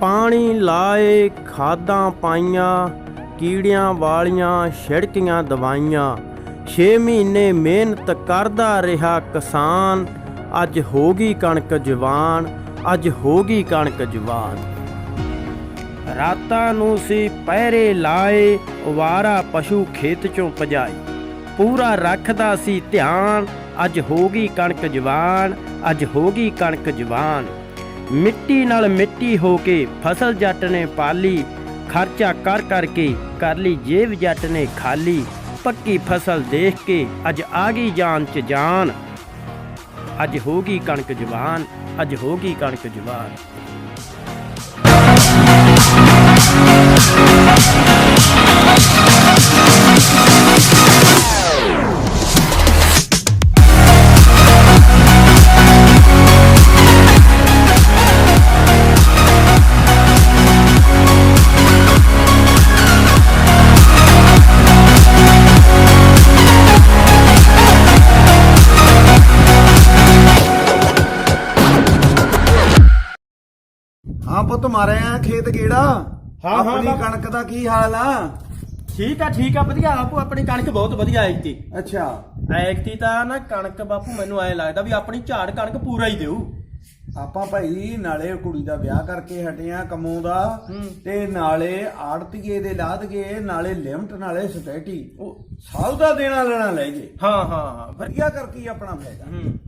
ਪਾਣੀ ਲਾਏ, ਖਾਦਾਂ ਪਾਈਆਂ, ਕੀੜਿਆਂ ਵਾਲੀਆਂ ਛਿੜਕੀਆਂ ਦਵਾਈਆਂ। 6 ਮਹੀਨੇ ਮਿਹਨਤ ਕਰਦਾ ਰਿਹਾ ਕਿਸਾਨ। ਅੱਜ ਹੋ ਗਈ ਕਣਕ ਜਵਾਨ, ਅੱਜ ਹੋ ਗਈ ਕਣਕ ਜਵਾਨ। ਰਾਤਾਂ ਨੂੰ ਸੀ ਪਹਿਰੇ ਲਾਏ ਅਵਾਰਾ ਪਸ਼ੂ ਖੇਤ ਚੋਂ ਭਜਾਈ ਪੂਰਾ ਰੱਖਦਾ ਸੀ ਧਿਆਨ, ਅੱਜ ਹੋ ਗਈ ਕਣਕ ਜਵਾਨ, ਅੱਜ ਹੋ ਗਈ ਕਣਕ ਜਵਾਨ। ਮਿੱਟੀ ਨਾਲ ਮਿੱਟੀ ਹੋ ਕੇ ਫਸਲ ਜੱਟ ਨੇ ਪਾਲੀ, ਖਰਚਾ ਕਰ ਕਰਕੇ ਕਰ ਲਈ ਜੇਬ ਜੱਟ ਨੇ ਖਾਲੀ, ਪੱਕੀ ਫਸਲ ਦੇਖ ਕੇ ਅੱਜ ਆ ਗਈ ਜਾਨ ਚ ਜਾਨ। ਅੱਜ ਹੋ ਗਈ ਕਣਕ ਜਵਾਨ, ਅੱਜ ਹੋ ਗਈ ਕਣਕ ਜਵਾਨ। ਪੁੱਤ ਮਾਰੇ ਆ ਖੇਤ ਕਿਹੜਾ ਹਾਂ, ਹਾਂ, ਆਪਣੀ ਕਣਕ ਦਾ ਕੀ ਹਾਲ ਆ? ਠੀਕ ਆ ਠੀਕ ਆ ਵਧੀਆ। ਆਪੋ ਆਪਣੀ ਕਣਕ ਬਹੁਤ ਵਧੀਆ ਆਈ ਤੀ ਅੱਛਾ। ਐਕਤੀ ਤਾਂ ਨਾ ਕਣਕ ਬਾਪੂ ਮੈਨੂੰ ਐ ਲੱਗਦਾ ਵੀ ਆਪਣੀ ਝਾੜ ਕਣਕ ਪੂਰਾ ਹੀ ਦੇਊ। ਆਪਾਂ ਭਾਈ ਨਾਲੇ ਕੁੜੀ ਦਾ ਵਿਆਹ ਕਰਕੇ ਹਟੇ ਆ ਕੰਮੋਂ ਦਾ। ਹੂੰ। ਤੇ ਨਾਲੇ ਆੜਤੀਏ ਦੇ ਲਾਦ ਗਏ ਨਾਲੇ ਲਿਮਟ ਨਾਲੇ ਸਟੇਟੀ ਉਹ ਸਭ ਦਾ ਦੇਣਾ ਲੈਣਾ ਲੈ ਜੇ। ਹਾਂ ਹਾਂ। ਵਧੀਆ ਕਰਕੇ ਹੀ ਆਪਣਾ ਫਾਇਦਾ। ਹੂੰ।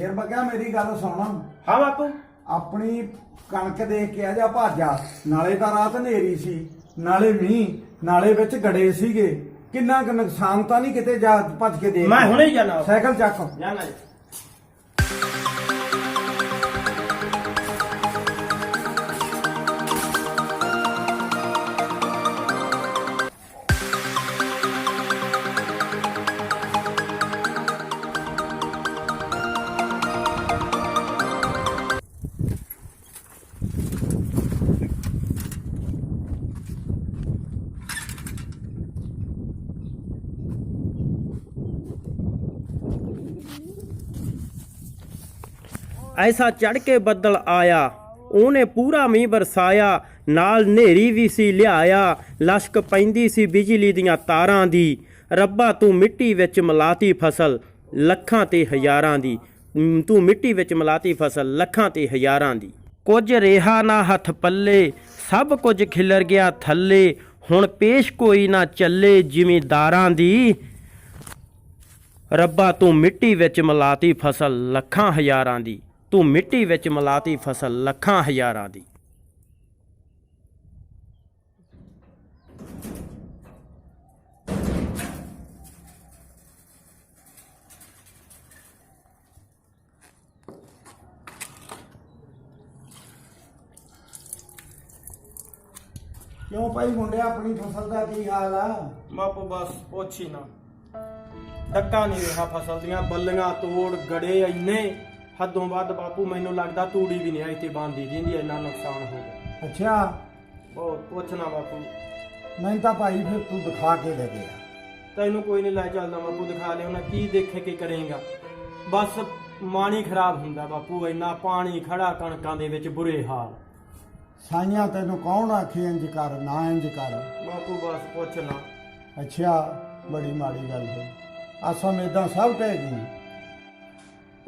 ਫੇਰ ਬਗਿਆ ਮੇਰੀ ਗੱਲ ਸੁਣ। ਹਾਂ ਬਾਪੂ। ਆਪਣੀ ਕਣਕ ਦੇਖ ਕੇ ਆ ਜਾ ਭਾਜਾ। ਨਾਲੇ ਤਾਂ ਰਾਤ ਹਨੇਰੀ ਸੀ ਨਾਲੇ ਮੀਂਹ ਨਾਲੇ ਵਿੱਚ ਗੜੇ ਸੀਗੇ। ਕਿੰਨਾ ਕੁ ਨੁਕਸਾਨ ਤਾਂ ਨਹੀਂ ਕਿਤੇ ਜਾ ਭੱਜ ਕੇ ਦੇਖ ਮੈਂ ਹੁਣੇ ਹੀ ਜਾਣਾ। ਸਾਈਕਲ ਚੱਕ। ਜਾਣਾ ਜੀ। ਐਸਾ ਚੜ ਕੇ ਬੱਦਲ ਆਇਆ ਉਹਨੇ ਪੂਰਾ ਮੀਂਹ ਬਰਸਾਇਆ ਨਾਲ ਹਨੇਰੀ ਵੀ ਸੀ ਲਿਆਇਆ ਲਸ਼ਕ ਪੈਂਦੀ ਸੀ ਬਿਜਲੀ ਦੀਆਂ ਤਾਰਾਂ ਦੀ ਰੱਬਾ ਤੂੰ ਮਿੱਟੀ ਵਿੱਚ ਮਲਾਤੀ ਫਸਲ ਲੱਖਾਂ ਤੇ ਹਜ਼ਾਰਾਂ ਦੀ ਤੂੰ ਮਿੱਟੀ ਵਿੱਚ ਮਲਾਤੀ ਫਸਲ ਲੱਖਾਂ ਤੇ ਹਜ਼ਾਰਾਂ ਦੀ ਕੁਝ ਰਿਹਾ ਨਾ ਹੱਥ ਪੱਲੇ ਸਭ ਕੁਝ ਖਿਲਰ ਗਿਆ ਥੱਲੇ ਹੁਣ ਪੇਸ਼ ਕੋਈ ਨਾ ਚੱਲੇ ਜ਼ਿਮੀਦਾਰਾਂ ਦੀ ਰੱਬਾ ਤੂੰ ਮਿੱਟੀ ਵਿੱਚ ਮਲਾਤੀ ਫਸਲ ਲੱਖਾਂ ਹਜ਼ਾਰਾਂ ਦੀ ਤੂੰ ਮਿੱਟੀ ਵਿੱਚ ਮਲਾਤੀ ਫਸਲ ਲੱਖਾਂ ਹਜ਼ਾਰਾਂ ਦੀ। ਕਿਉਂ ਭਾਈ ਮੁੰਡਿਆ ਆਪਣੀ ਫਸਲ ਦਾ ਕੀ ਹਾਲ ਆ? ਬਾਪੂ ਬਸ ਪੁੱਛ ਨਾ। ਡੱਕਾ ਨਹੀਂ ਰਿਹਾ ਫਸਲ ਦੀਆਂ ਬੱਲੀਆਂ ਤੋੜ ਗੜੇ ਇੰਨੇ। ਹੱਦੋਂ ਵੱਧ ਬਾਪੂ ਮੈਨੂੰ ਲੱਗਦਾ ਤੂੜੀ ਵੀ ਨਹੀਂ ਆਈ ਤੇ ਬਾਂਦੀ ਜਿੰਦੀ ਇੰਨਾ ਨੁਕਸਾਨ ਹੋ ਗਿਆ। ਅੱਛਾ। ਬਹੁਤ ਪੁੱਛਣਾ ਬਾਪੂ। ਮੈਨੂੰ ਤਾਂ ਭਾਈ ਫਿਰ ਤੂੰ ਦਿਖਾ ਕੇ ਲੈ ਗਿਆ ਤੈਨੂੰ ਕੋਈ ਨਹੀਂ ਲੈ ਚੱਲਦਾ ਬਾਪੂ ਦਿਖਾ ਲਿਆ ਉਹਨਾਂ ਕੀ ਦੇਖੇ ਕੀ ਕਰੇਗਾ। ਬਸ ਮਾਣੀ ਖਰਾਬ ਹੁੰਦਾ ਬਾਪੂ ਇੰਨਾ ਪਾਣੀ ਖੜਾ ਕਣਕਾਂ ਦੇ ਵਿੱਚ ਬੁਰੇ ਹਾਲ। ਸਾਈਆਂ ਤੈਨੂੰ ਕੌਣ ਆਖੇ ਇੰਜ ਕਰ ਨਾ ਇੰਜ ਕਰ? ਬਾਪੂ ਬਸ ਪੁੱਛਣਾ ਅੱਛਾ ਬੜੀ ਮਾੜੀ ਗੱਲ ਹੈ। ਆਸਮ ਇਦਾਂ ਸਭ ਟਹਿ ਗਈ।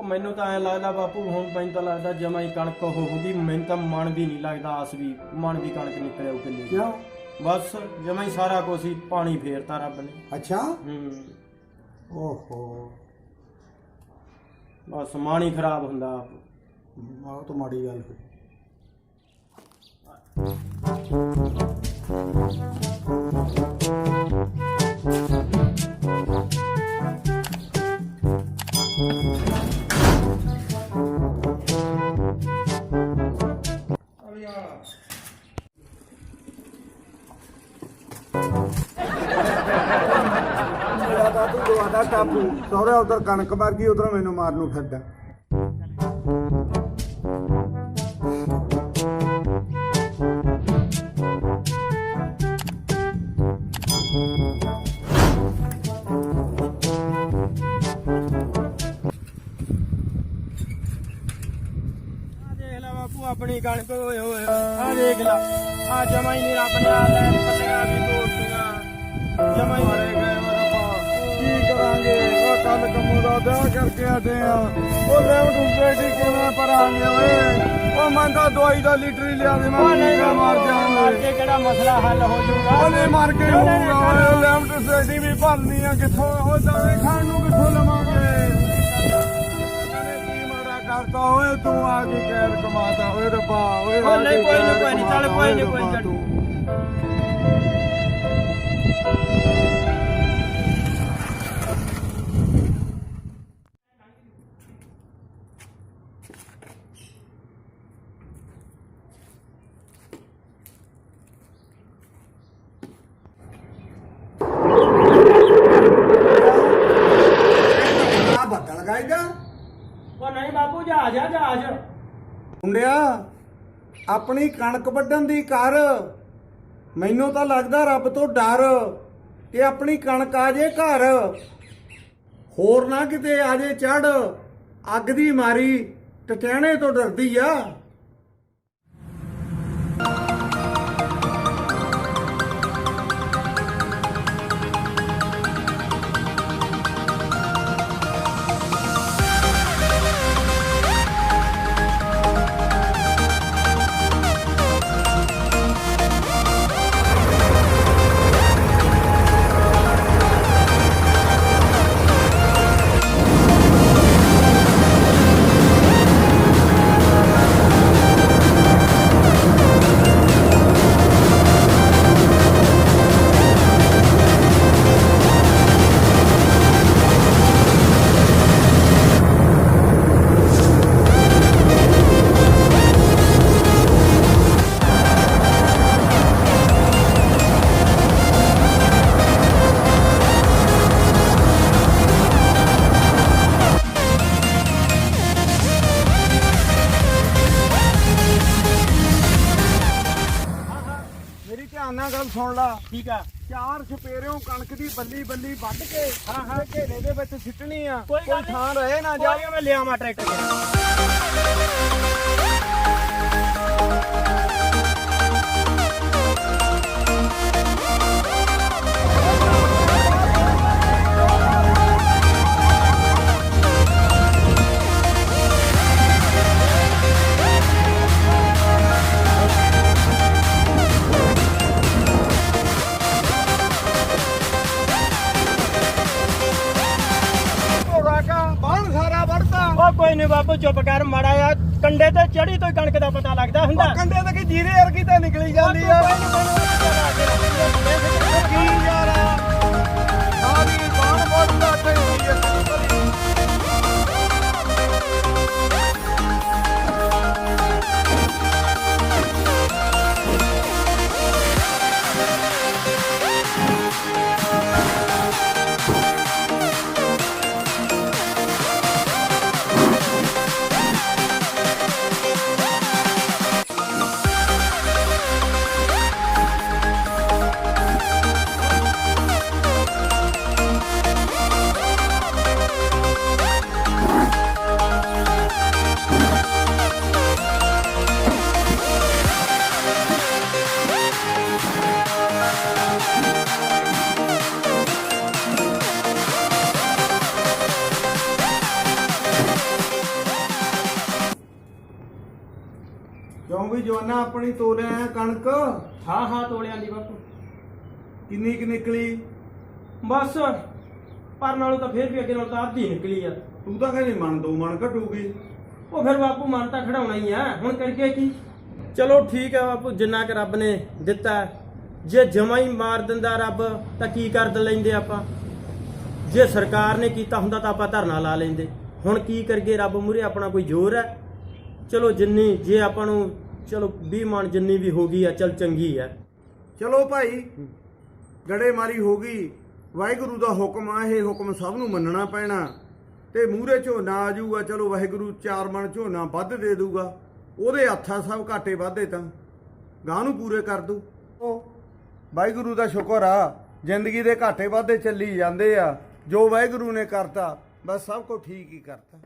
ਉਹ ਮੈਨੂੰ ਤਾਂ ਐ ਲੱਗਦਾ ਬਾਪੂ ਹੁਣ ਮੈਨੂੰ ਤਾਂ ਲੱਗਦਾ ਜਮਾ ਹੀ ਕਣਕ ਹੋਊਗੀ ਮੈਨੂੰ ਤਾਂ ਮਨ ਵੀ ਨਹੀਂ ਲੱਗਦਾ ਆਸ ਵੀ ਮਨ ਵੀ ਕਣਕ ਨਿਕਲੇ ਉਹ ਕਿੱਲੇ ਦੀ। ਕਿਉਂ? ਬਸ ਜਮਾ ਹੀ ਸਾਰਾ ਕੁਝ ਹੀ ਪਾਣੀ ਫੇਰਤਾ ਰੱਬ ਨੇ। ਅੱਛਾ? ਹੂੰ। ਓਹੋ। ਬਸ ਹੀ ਖਰਾਬ ਹੁੰਦਾ ਆਪ। ਆਹ ਤਾਂ ਮਾੜੀ ਗੱਲ ਹੋਈ ਮੇਰਾ ਤਾਂ ਤੂੰ ਦਵਾਦਾ ਟਾਪੂ ਸਹੁਰੇ ਉਧਰ ਕਣਕ ਮਰ ਉਧਰ ਮੈਨੂੰ ਮਾਰਨ ਨੂੰ ਫਿਰਦਾ। ਆਪਣੀ ਕਣਕ ਓਏ ਹੋਏ ਆ ਦੇਖ ਲੈ ਆ ਜਮਾ ਹੀ ਨਹੀਂ ਰੱਬ ਨੇ ਆ ਲੈਣ ਪੱਟੀਆਂ ਵੀ ਤੋੜਤੀਆਂ ਜਮਾ ਹੀ ਮਾਰੇ ਗਏ ਮੇਰਾ ਪਾ ਕੀ ਕਰਾਂਗੇ? ਉਹ ਕੱਲ ਕੰਮੂ ਦਾ ਵਿਆਹ ਕਰਕੇ ਆਦੇ ਆ। ਉਹ ਲੈ ਤੂੰ ਬੇਟੀ ਕਿਵੇਂ ਪਰਾਂਗੇ ਓਏ? ਉਹ ਮੈਂ ਤਾਂ ਦਵਾਈ ਦਾ ਲੀਟਰ ਹੀ ਲਿਆ ਦੇ ਮੈਂ ਨਹੀਂ ਮਾਰ ਕੇ ਕਿਹੜਾ ਮਸਲਾ ਹੱਲ ਹੋ ਜਾਊਗਾ? ਉਹਨੇ ਮਾਰ ਕੇ ਹੋਊਗਾ ਓਏ ਲੈਮਟ ਸੈਟੀ ਵੀ ਭਰਨੀ ਆ ਕਿੱਥੋਂ? ਉਹ ਦਵੇ ਖਾਣ ਨੂੰ ਕਿੱਥੋਂ ਲਵਾਂਗੇ? ਕਰਤਾ ਓਏ ਤੂੰ ਆ ਕੇ ਕਹਿਰ ਕਮਾਤਾ ਓਏ ਰੱਬਾ ਓਏ ਨਹੀਂ, ਕੋਈ ਨਹੀਂ, ਕੋਈ ਨਹੀਂ, ਚੱਲ ਕੋਈ ਨਹੀਂ, ਕੋਈ ਨਹੀਂ। ਜਹਾਜ਼ ਆ, ਜਹਾਜ਼। ਮੁੰਡਿਆ, ਆਪਣੀ ਕਣਕ ਵੱਢਣ ਦੀ ਕਰ। ਮੈਨੂੰ ਤਾਂ ਲੱਗਦਾ ਰੱਬ ਤੋਂ ਡਰ ਕਿ ਆਪਣੀ ਕਣਕ ਆ ਜੇ ਘਰ। ਹੋਰ ਨਾ ਕਿਤੇ ਆ ਜੇ ਚੜ ਅੱਗ ਦੀ ਮਾਰੀ ਟਟਿਆਣੇ ਤੋਂ ਡਰਦੀ ਆ। ਧਿਆਨ ਨਾਲ ਗੱਲ ਸੁਣ ਲਾ। ਠੀਕ ਆ? ਚਾਰ ਛਪੇਰਿਓਂ ਕਣਕ ਦੀ ਬੱਲੀ ਬੱਲੀ ਵੱਢ ਕੇ ਹਾਂ ਹਾਂ ਘੇਰੇ ਦੇ ਵਿੱਚ ਸਿੱਟਣੀ ਆ। ਕੋਈ ਥਾਂ ਰਹੇ ਨਾ ਜਾ। ਜਾ ਮੈਂ ਲਿਆਵਾਂ ਟਰੈਕਟਰ। ਉਹ ਕੋਈ ਨਹੀਂ ਬਾਪੂ ਚੁੱਪ ਕਰ ਮਾੜਾ ਆ ਕੰਡੇ ਤੇ ਚੜੀ ਤੋਂ ਹੀ ਕਣਕ ਦਾ ਪਤਾ ਲੱਗਦਾ ਹੁੰਦਾ। ਕੰਡੇ ਤੇ ਕੀ ਜੀਰੇ ਵਰਗੀ ਤਾਂ ਨਿਕਲੀ ਜਾਂਦੀ ਆ। ਕੀ ਕਿਉਂ ਵੀ ਜਵਾਨਾ ਆਪਣੀ ਤੋਲਿਆ ਆ ਕਣਕ। ਹਾਂ ਹਾਂ ਤੋਲਿਆਂ ਦੀ ਬਾਪੂ। ਕਿੰਨੀ ਕੁ ਨਿਕਲੀ? ਬਸ ਪਰ ਨਾਲੋਂ ਤਾਂ ਫੇਰ ਵੀ ਅੱਗੇ ਨਾਲੋਂ ਤਾਂ ਅੱਧੀ ਨਿਕਲੀ ਆ। ਤੂੰ ਤਾਂ ਕਹਿੰਦੀ ਮਨ ਦੋ ਮਨ ਘਟੂਗੀ। ਉਹ ਫਿਰ ਬਾਪੂ ਮਨ ਤਾਂ ਖੜਾਉਣਾ ਹੀ ਆ। ਹੁਣ ਕਰਕੇ ਕੀ? ਚਲੋ ਠੀਕ ਹੈ ਬਾਪੂ ਜਿੰਨਾ ਕਿ ਰੱਬ ਨੇ ਦਿੱਤਾ। ਹੈ। ਜੇ ਜਮਾ ਹੀ ਮਾਰ ਦਿੰਦਾ ਰੱਬ ਤਾਂ ਕੀ ਕਰ ਲੈਂਦੇ ਆਪਾਂ? ਜੇ ਸਰਕਾਰ ਨੇ ਕੀਤਾ ਹੁੰਦਾ ਤਾਂ ਆਪਾਂ ਧਰਨਾ ਲਾ ਲੈਂਦੇ। ਹੁਣ ਕੀ ਕਰਗੇ ਰੱਬ ਮੂਰੇ ਆਪਣਾ ਕੋਈ ਜ਼ੋਰ ਹੈ? ਚਲੋ ਜਿੰਨੀ ਜੇ ਆਪਾਂ ਨੂੰ ਚਲੋ 20 ਮਣ ਜਿੰਨੀ ਵੀ ਹੋ ਗਈ ਆ, ਚਲ ਚੰਗੀ ਆ। ਚਲੋ ਭਾਈ ਗੜੇਮਾਰੀ ਹੋ ਗਈ। ਵਾਹਿਗੁਰੂ ਦਾ ਹੁਕਮ ਆ, ਇਹ ਹੁਕਮ ਸਭ ਨੂੰ ਮੰਨਣਾ ਪੈਣਾ। ਤੇ ਮੂਹਰੇ ਝੋਨਾ ਆ ਜਾਊਗਾ, ਚਲੋ ਵਾਹਿਗੁਰੂ ਚਾਰ ਮਣ ਝੋਨਾ ਵੱਧ ਦੇ ਦੂਗਾ ਉਹਦੇ ਹੱਥਾਂ ਸਭ ਘਾਟੇ ਵਾਧੇ ਤਾਂ। ਗਾਂ ਨੂੰ ਪੂਰੇ ਕਰ ਦੂ ਉਹ ਵਾਹਿਗੁਰੂ ਦਾ ਸ਼ੁਕਰ ਆ, ਜ਼ਿੰਦਗੀ ਦੇ ਘਾਟੇ ਵਾਧੇ ਚੱਲੀ ਜਾਂਦੇ ਆ। ਜੋ ਵਾਹਿਗੁਰੂ ਨੇ ਕਰਤਾ, ਬਸ ਸਭ ਕੁਝ ਠੀਕ ਹੀ ਕਰਤਾ।